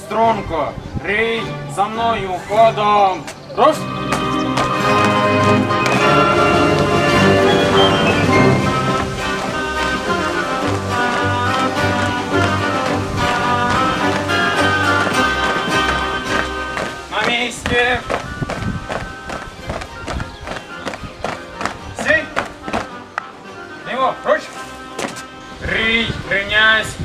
струнко, рий за мною ходом. Руш! На місці. Сій. Ліво, руч. Рий, рівнясь.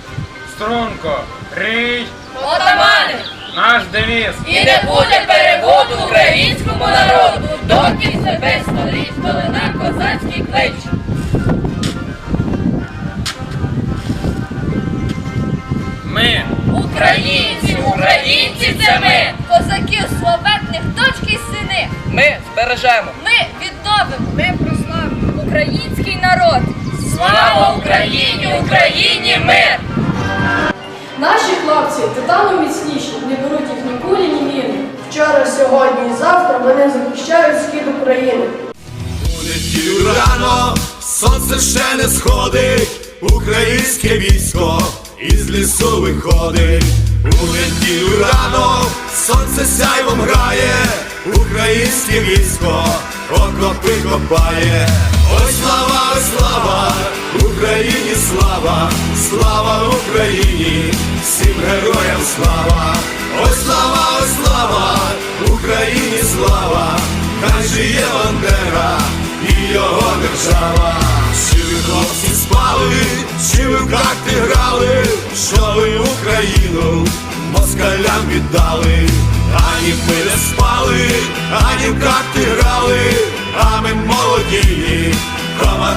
Струнко, рий. Отамани! Наш девіз. І не буде переводу українському народу, доки себе сторічкали на козацький клич. Ми. Українці, українці це ми! Козаків славетних дочки й сини. Ми збережемо. Ми відновимо. Ми прославимо український народ. Слава Україні, Україні мир! Наші хлопці титаном міцніші, не беруть їх ні кулі, ні міни. Вчора, сьогодні і завтра вони захищають схід України. У неділю рано сонце ще не сходить, українське військо із лісу виходить. У неділю рано сонце сяйвом грає, українське військо окопи копає. Ой, слава, ой, слава, Україні слава, слава Україні, всім героям слава, ой, слава, ой, слава, Україні слава, хай жиє Бандера і його держава. Чи ви хлопці спали, чи ви в карти грали, що ви Україну москалям віддали, ані ми не спали, ані в карти грали, а ми молоді, командири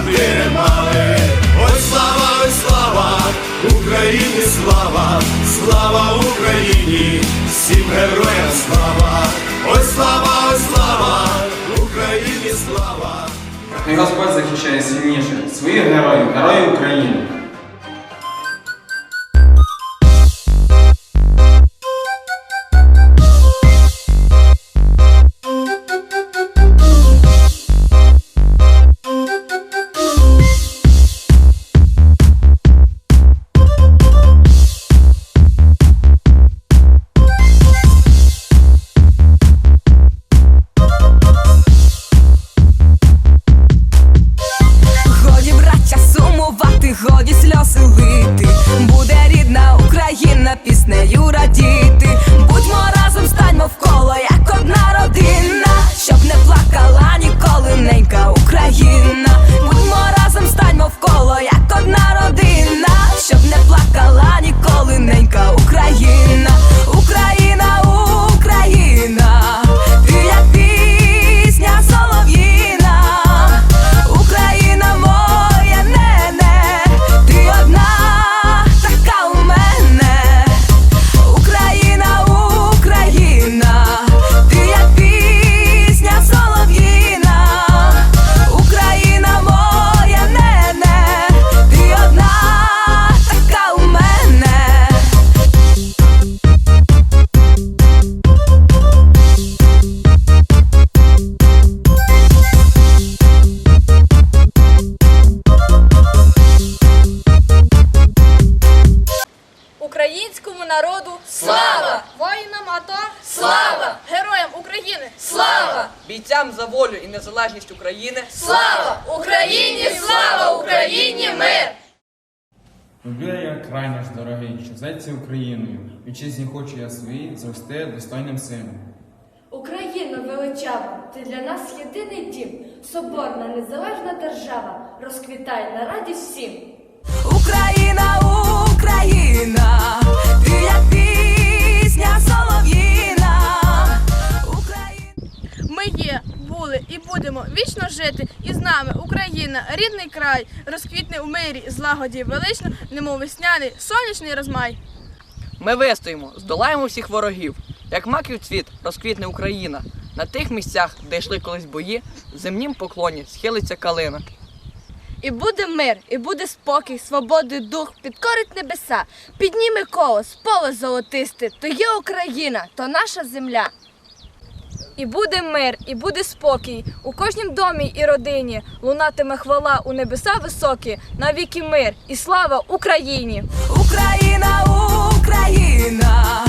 слава Україні, всім героям слава, ой, слава, ой, слава, Україні слава. Хай Господь захищає сильніше своїх героїв, героїв України. Українському народу Слава! Воїнам АТО Слава! Героям України Слава! Бійцям за волю і незалежність України. Слава Україні! Слава Україні! Мир! Люблю я край наш дорогий, що зветься Україною. Вітчизні хочу я своїй зрости достойним сином. Україна величава, ти для нас єдиний дім, соборна незалежна держава, розквітай на радість всім. Україна, Україна, жити. І з нами Україна, рідний край, розквітне у мирі, злагоді велично, немов весняний, сонячний розмай. Ми вистоїмо, здолаємо всіх ворогів. Як маків цвіт розквітне Україна. На тих місцях, де йшли колись бої, в земнім поклоні схилиться калина. І буде мир, і буде спокій, свободи дух, підкорить небеса, підніме колос, поле золотисте, то є Україна, то наша земля. І буде мир, і буде спокій у кожнім домі і родині. Лунатиме хвала у небеса високі, навіки мир і слава Україні! Україна, Україна,